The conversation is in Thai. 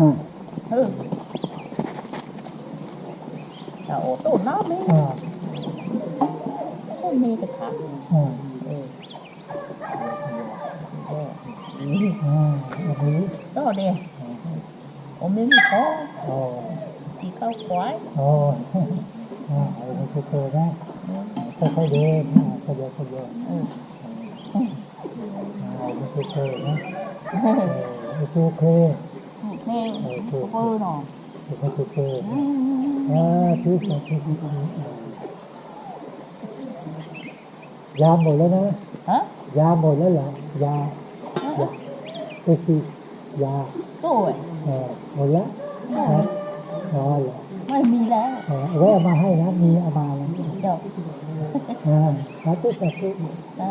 อ่า ừ Trời ơi, tụi nó mới อ่า Cái mê cái khác อ่า Ừ Ờ. Ừ. อ่าอันนี้ Đó đi Ủa mới mới có อ๋อ Chỉ có quái อ๋ออ่าเอาไปเจอนะค่อยๆเดินอ่าค่อยๆเดินค่อยๆเดิน Ừ อ่าเอาไปเจอนะเออโอเค โอเค Nè, Ừ, có vơ nọ เอาไปเจอ Ừ. อ่าที่สองที่สี่ยาหมดแล้วนะ Hả? ยาหมดแล้วเหรอยา ยาไปสิยา Tôi เออหมดแล้วนะอ๋อเหรอ Mày mình là เออเอาไว้เอามาให้นะมีเอามาแล้ว Đâu อ่าสาธุสาธุ Ta